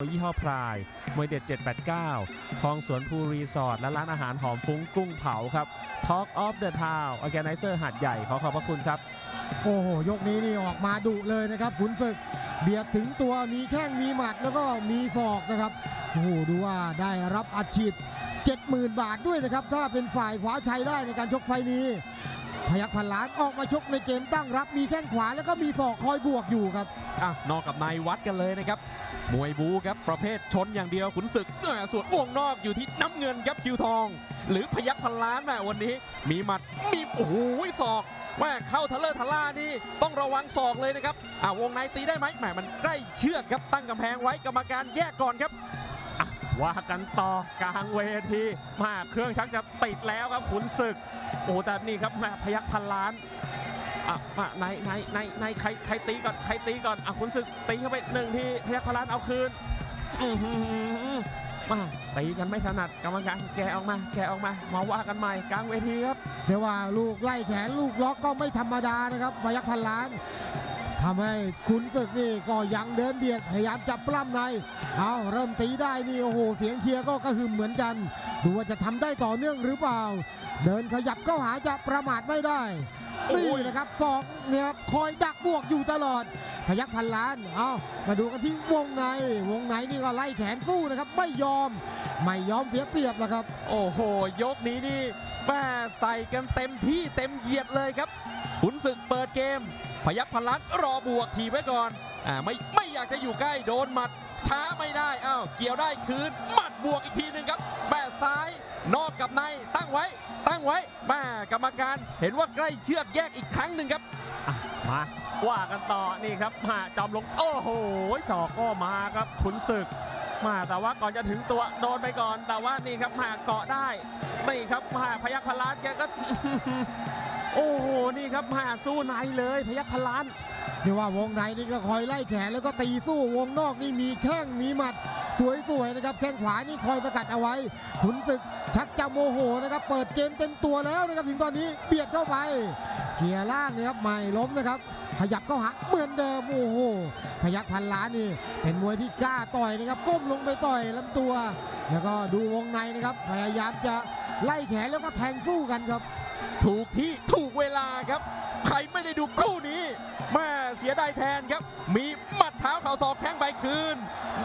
ยี่ห้อพราย มวยเด็ด 789 คลองสวนภูรีสอร์ท และร้านอาหารหอมฟุ้งกุ้งเผาครับ Talk of the Town Organizer หัดใหญ่ ขอขอบพระคุณครับ โอ้โห ยกนี้นี่ออกมาดุเลยนะครับขุนศึก เบียดถึงตัวมีแข้งมีหมัดแล้วก็มีศอกนะครับ โอ้โห ดูว่าได้รับอัดฉีด70,000 บาทด้วยนะครับ ถ้าเป็นฝ่ายขวาชัยได้ในการชกไฟนี้ พยักพันล้านออกมาชกในเกมตั้งรับมีแข้งขวาแล้วก็มีศอกคอยบวกอยู่ครับอะนอกกับในวัดกันเลยนะครับ มวยบูครับประเภทชนอย่างเดียวขุนศึกเออส่วนวงนอกอยู่ที่น้ำเงินครับคิวทอง หรือพยักพันล้านแม่วันนี้ มีหมัดมีโอ้โหศอกแม่เข้าทะเลอร์ทะล่านี่ต้องระวังศอกเลยนะครับอะวงในตีได้ไหมแหมมันใกล้เชือกครับตั้งกำแพงไว้กรรมการแยกก่อนครับ ว่ากันต่อกลางเวทีมาเครื่องชักจะติดแล้วครับขุนศึก โอ้แต่นี่ครับแม่พยักพันล้านอะมาในในในในใครใครตีก่อนใครตีก่อนอะขุนศึกตีเข้าไปหนึ่งทีพยักพันล้านเอาคืนอื้อหือมาตีกันไม่ถนัดกรรมการแกออกมา แกออกมามาว่ากันใหม่กลางเวทีครับเรียกว่าลูกไล่แขนลูกล็อกก็ไม่ธรรมดานะครับพยักพันล้าน ทำให้ขุนศึกนี่ก็ยังเดินเบียดพยายามจับปล้ำใน เอาเริ่มตีได้นี่โอ้โหเสียงเชียร์ก็กระหึ่มเหมือนกัน ดูว่าจะทำได้ต่อเนื่องหรือเปล่า เดินขยับเข้าหาจะประมาทไม่ได้นี่นะครับศอกเนี่ยครับคอยดักบวกอยู่ตลอด พยักพันล้าน เอามาดูกันที่วงใน วงในนี่ก็ไล่แขนสู้นะครับ ไม่ยอม ไม่ยอมเสียเปรียบแล้วครับ โอ้โห ยกนี้นี่แม่ใส่กันเต็มที่เต็มเหยียดเลยครับขุนศึกเปิดเกม พยักพันล้านรอบวกทีไว้ก่อนอ่าไม่ไม่อยากจะอยู่ใกล้โดนหมัดช้าไม่ได้อ้าวเกี่ยวได้คืนหมัดบวกอีกทีหนึ่งครับแม่ซ้ายนอกกับในตั้งไว้ ตั้งไว้แม่กรรมการเห็นว่าใกล้เชือกแยกอีกครั้งหนึ่งครับมาว่ากันต่อนี่ครับมาจอมลง โอ้โหศอกก็มาครับขุนศึก มาแต่ว่าก่อนจะถึงตัวโดนไปก่อน แต่ว่านี่ครับมาเกาะได้นี่ครับมาพยัคฆ์พลานแกก็ โอ้โหนี่ครับมาสู้ในเลยพยัคฆ์พลานเรียกว่าวงในนี่ก็คอยไล่แขนแล้วก็ตีสู้วงนอกนี่มีแข้งมีหมัด สวยๆนะครับแข้งขวานี่คอยสกัดเอาไว้ขุนศึกชักจะโมโหนะครับ เปิดเกมเต็มตัวแล้วนะครับถึงตอนนี้เบียดเข้าไปเขียล่างนะครับไม่ล้มนะครับ ขยับเข้าหาเหมือนเดิมโอ้โหพยักพันล้านนี่เป็นมวยที่กล้าต่อยนะครับ ก้มลงไปต่อยลำตัว แล้วก็ดูวงในนะครับ พยายามจะไล่แขนแล้วก็แทงสู้กันครับ ถูกที่ถูกเวลาครับ ใครไม่ได้ดูคู่นี้แม่เสียดายแทนครับ มีหมัดเท้าเข่าศอกแข้งไปคืน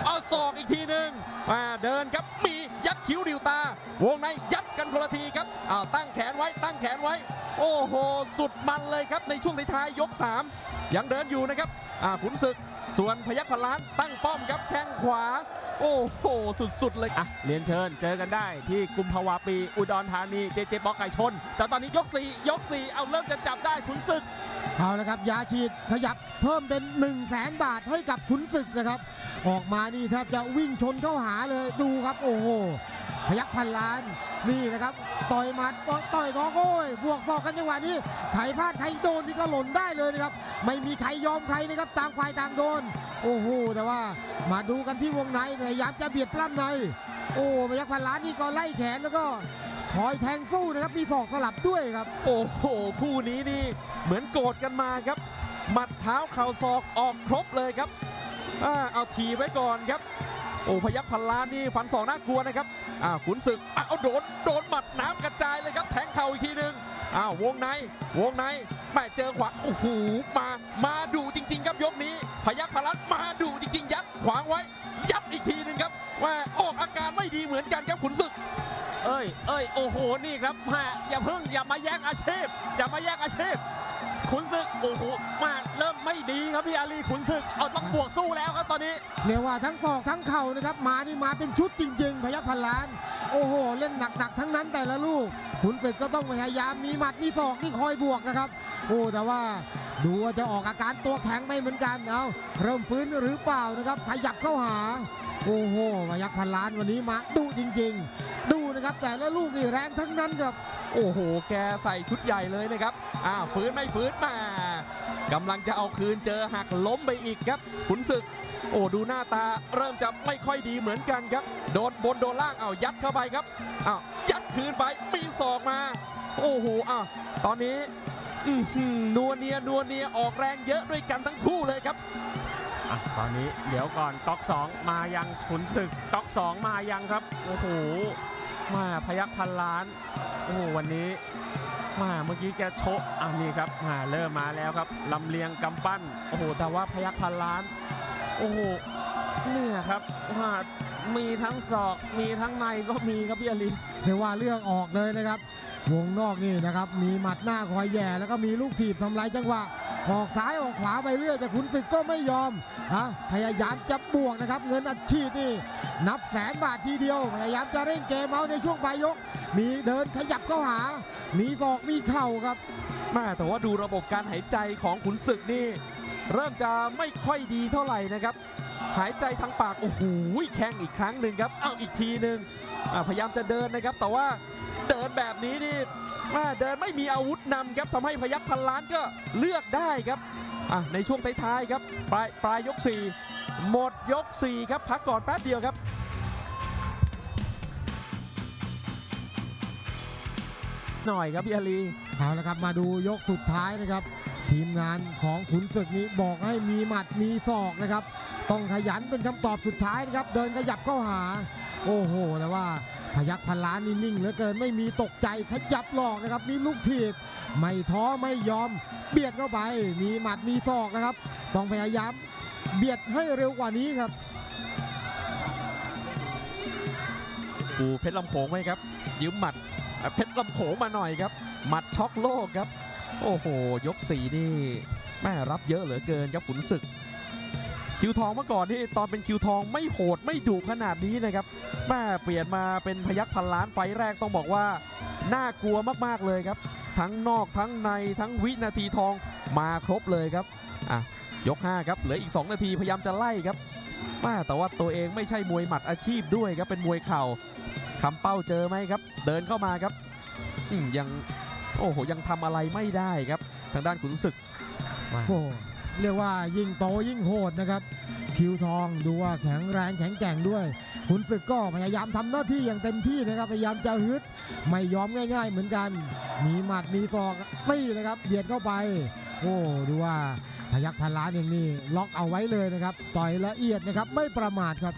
เอาศอกอีกทีหนึ่ง มาเดินครับมียัดคิ้วดิวตา วงในยัดกันคนละทีครับอ้าวตั้งแขนไว้ตั้งแขนไว้ โอ้โห สุดมันเลยครับในช่วงท้ายๆยก 3 ยังเดินอยู่นะครับอ่าขุนศึก ส่วนพยัคฆ์พันล้านตั้งป้อมครับแข้งขวา โอ้โห สุด ๆ เลยอะเรียนเชิญเจอกันได้ที่กุมภาวาปี อุดรธานีเจเจปอไก่ชน แต่ตอนนี้ยก 4 ยก 4 เอาเริ่มจะจับได้ขุนศึก เอาละครับยาฉีดขยับเพิ่มเป็น 1 0 0 0 0แสนบาทให้กับขุนศึกนะครับ ออกมานี่แทบจะวิ่งชนเข้าหาเลยดูครับโอ้โห พยักพันล้านนี่นะครับต่อยหมัดต่อยต่อยท้องโอ้ยบวกศอกกันจังหวะนี้ใครพลาดใครโดนนี่ก็หล่นได้เลยนะครับ ไม่มีใครยอมใครนะครับต่างฝ่ายต่างโดน โอ้โหแต่ว่ามาดูกันที่วงในพยายามจะเบียดปล้ำใน โอ้พยักพันล้านนี่ก็ไล่แขนแล้วก็คอยแทงสู้นะครับมีศอกสลับด้วยครับ โอ้โหคู่นี้นี่เหมือนโกรธกันมาครับ หมัดเท้าเข่าศอกออกครบเลยครับอ่าเอาทีไว้ก่อนครับ โอ้พยัคฆ์พันล้านนี่ฟันศอกน่ากลัวนะครับ อ่าขุนศึกอะเอาโดนโดนหมัดน้ำกระจายเลยครับแทงเข่าอีกทีหนึ่งอ้าววงในวงในแม่เจอขวาโอ้โหมามาดูจริง ๆ ครับยกนี้ พยักพลัดมาดูจริง ๆ ยัดขวางไว้ ยัดอีกทีหนึ่งครับ ว่าออกอาการไม่ดีเหมือนกันครับขุนศึก เอ้ย เอ้ย โอ้โห นี่ครับแม่อย่าเพิ่ง อย่ามาแย่งอาชีพ อย่ามาแย่งอาชีพ ขุนศึก โอ้โหมาเริ่มไม่ดีครับพี่อาลีขุนศึก เอาต้องบวกสู้แล้วครับตอนนี้ เรียกว่าทั้งศอกทั้งเข่านะครับ มานี่มาเป็นชุดจริง ๆ พยัคฆ์พันล้าน โอ้โห เล่นหนักๆทั้งนั้นแต่ละลูก ขุนศึกก็ต้องพยายามมีหมัดมีศอกนี่คอยบวกนะครับ โอ้ แต่ว่าดูว่าจะออกอาการตัวแข็งไปเหมือนกัน เอาเริ่มฟื้นหรือเปล่านะครับ ขยับเข้าหา โอ้โหพยัคฆ์พันล้านวันนี้มาดุจริง ๆ ดูนะครับแต่ละลูกนี่แรงทั้งนั้นครับ โอ้โห แกใส่ชุดใหญ่เลยนะครับอ้าวฟื้นไม่ฟื้นมากำลังจะเอาคืนเจอหักล้มไปอีกครับขุนศึก โอ้ดูหน้าตาเริ่มจะไม่ค่อยดีเหมือนกันครับ โดนบนโดนล่างเอายัดเข้าไปครับอ้าวยัดคืนไปมีศอกมา โอ้โหอ้าวตอนนี้นัวเนียนัวเนียออกแรงเยอะด้วยกันทั้งคู่เลยครับ อะตอนนี้เดี๋ยวก่อนก๊อกสองมายังขุนศึกก๊อกสองมายังครับโอ้โหมาพยักพันล้านโอ้โหวันนี้มาเมื่อกี้แกโชกอันนี้ครับมาเริ่มมาแล้วครับลำเลียงกำปั้นโอ้โหแต่ว่าพยักพันล้านโอ้โหเนี่ยครับว่า มีทั้งศอกมีทั้งในก็มีครับพี่อลีเรียกว่าเลือกออกเลยนะครับ วงนอกนี่นะครับ มีหมัดหน้าคอยแย่ แล้วก็มีลูกถีบทำลายจังหวะออกซ้ายออกขวาไปเรื่อยแต่ขุนศึกก็ไม่ยอมฮะพยายามจะบวกนะครับ เงินอัดฉีดนี่ นับแสนบาททีเดียว พยายามจะเร่งเกมเอาในช่วงปลายยก มีเดินขยับเข้าหา มีศอกมีเข่าครับแม่แต่ว่าดูระบบการหายใจของขุนศึกนี่ เริ่มจะไม่ค่อยดีเท่าไหร่นะครับ หายใจทางปากโอ้โหแข้งอีกครั้งหนึ่งครับเอาอีกทีหนึ่งพยายามจะเดินนะครับ แต่ว่าเดินแบบนี้นี่แม่เดินไม่มีอาวุธนำครับทำให้พยัคฆ์พันล้านก็เลือกได้ครับในช่วงท้ายๆครับปลายปลายยก 4 หมดยก 4 ครับ พักก่อนแป๊บเดียวครับหน่อยครับพี่อลีเอาละครับมาดูยกสุดท้ายนะครับ ทีมงานของขุนศึกนี้บอกให้มีหมัดมีศอกนะครับ ต้องขยันเป็นคำตอบสุดท้ายนะครับ เดินขยับเข้าหา โอ้โห แต่ว่าพยักพันล้านนี่นิ่งเหลือเกินไม่มีตกใจขยับหลอกนะครับ มีลูกถีบ ไม่ท้อไม่ยอม เบียดเข้าไป มีหมัดมีศอกนะครับ ต้องพยายามเบียดให้เร็วกว่านี้ครับดูเพชรลำโขงไหมครับยืมหมัดเพชรลำโขงมาหน่อยครับหมัดช็อกโลกครับ โอ้โห ยกสีนี่แม่รับเยอะเหลือเกินครับขุนศึก คิวทองเมื่อก่อนที่ตอนเป็นคิวทองไม่โหดไม่ดุขนาดนี้นะครับแม่เปลี่ยนมาเป็นพยักพันล้านไฟแรกต้องบอกว่า น่ากลัวมากๆเลยครับ ทั้งนอกทั้งในทั้งวินาทีทองมาครบเลยครับอะยก 5 ครับเหลืออีก 2 นาทีพยายามจะไล่ครับแม่แต่ว่าตัวเองไม่ใช่มวยหมัดอาชีพด้วยครับเป็นมวยเข่าคำเป้าเจอไหมครับ เดินเข้ามาครับยัง โอ้โหยังทำอะไรไม่ได้ครับ ทางด้านขุนศึกโอ้เรียกว่ายิ่งโตยิ่งโหดนะครับ คิวทองดูว่าแข็งแรงแข็งแกร่งด้วยขุนศึกก็พยายามทำหน้าที่อย่างเต็มที่นะครับ พยายามจะฮึดไม่ยอมง่าย ๆ เหมือนกัน มีหมัดมีศอกตี้นะครับเบียดเข้าไป โอ้ดูว่าพยักพันล้านเองนี่ล็อกเอาไว้เลยนะครับต่อยละเอียดนะครับไม่ประมาทครับ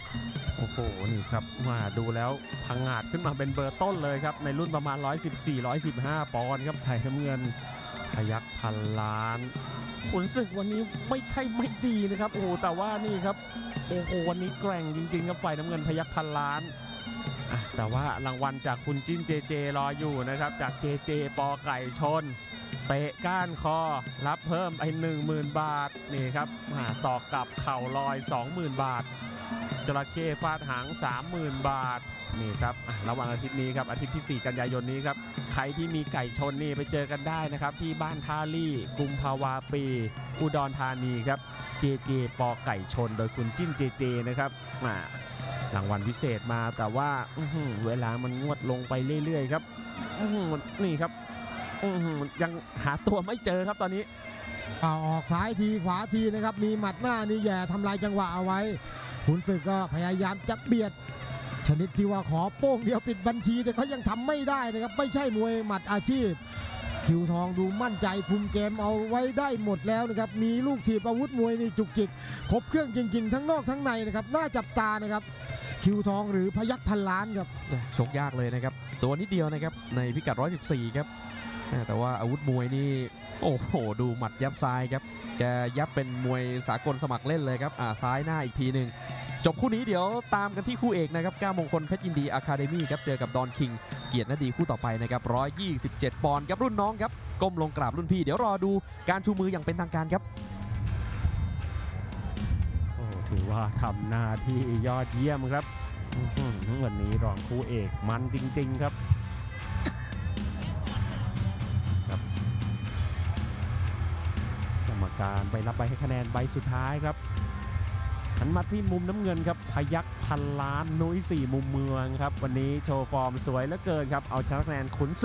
โอ้โหนี่ครับมาดูแล้วพังงาดขึ้นมาเป็นเบอร์ต้นเลยครับในรุ่นประมาณ 114-115 ปอนด์ครับไทยน้ำเงินพยักพันล้านขุนศึกวันนี้ไม่ใช่ไม่ดีนะครับโอ้แต่ว่านี่ครับโอ้โหวันนี้แกร่งจริงๆครับฝ่ายน้ำเงินพยักพันล้านแต่ว่ารางวัลจากคุณจิ้นเจเจรออยู่นะครับจากเจเจปอไก่ชน เตะก้านคอ รับเพิ่มไอ้หนึ่งหมื่นบาท นี่ครับหาศอกกับเข่าลอย 20,000 บาท จระเข้ฟาดหาง 30,000 บาท นี่ครับระหว่างอาทิตย์นี้ครับอาทิตย์ที่ 4 กันยายนนี้ครับ ใครที่มีไก่ชนนี่ไปเจอกันได้นะครับ ที่บ้านท่าลี่กรุงภาวาปี อุดรธานีครับเจเจปอไก่ชน โดยคุณจิ้นเจเจนะครับอ่ารางวัลพิเศษมาแต่ว่าเวลามันงวดลงไปเรื่อยๆครับนี่ครับ อื้อหือยังหาตัวไม่เจอครับตอนนี้ เอาออกซ้ายทีขวาทีนะครับ มีหมัดหน้านี่แย่ทำลายจังหวะเอาไว้ขุนศึกก็พยายามจะเบียด ชนิดที่ว่าขอโป้งเดียวปิดบัญชีแต่เขายังทำไม่ได้นะครับ ไม่ใช่มวยหมัดอาชีพ คิวทองดูมั่นใจคุมเกมเอาไว้ได้หมดแล้วนะครับ มีลูกถีบอาวุธมวยนี่จุกจิกครบเครื่องจริง ๆ ทั้งนอกทั้งในนะครับน่าจับตานะครับ คิวทองหรือพยักพันล้านครับ ชกยากเลยนะครับ ตัวนิดเดียวนะครับ ในพิกัด 114 ครับ แต่ว่าอาวุธมวยนี่โอ้โห ดูหมัดยับซ้ายครับแกยับเป็นมวยสากลสมัครเล่นเลยครับอ่าซ้ายหน้าอีกทีหนึ่งจบคู่นี้เดี๋ยวตามกันที่คู่เอกนะครับก้ามงคลเพชรยินดีอะคาเดมี่ครับเจอกับดอนคิง เกียรตินาดีคู่ต่อไปนะครับ127 ปอนด์ครับรุ่นน้องครับก้มลงกราบรุ่นพี่ เดี๋ยวรอดูการชูมืออย่างเป็นทางการครับโอ้ถือว่าทำหน้าที่ยอดเยี่ยมครับวันนี้รองคู่เอกมันจริง ๆ ครับครับ การไปรับใบให้คะแนนใบสุดท้ายครับหันมาที่มุมน้ำเงินครับ พยักพันล้านนุ้ยสี่มุมเมืองครับ วันนี้โชว์ฟอร์มสวยเหลือเกินครับ เอาชนะคะแนนขุนศึก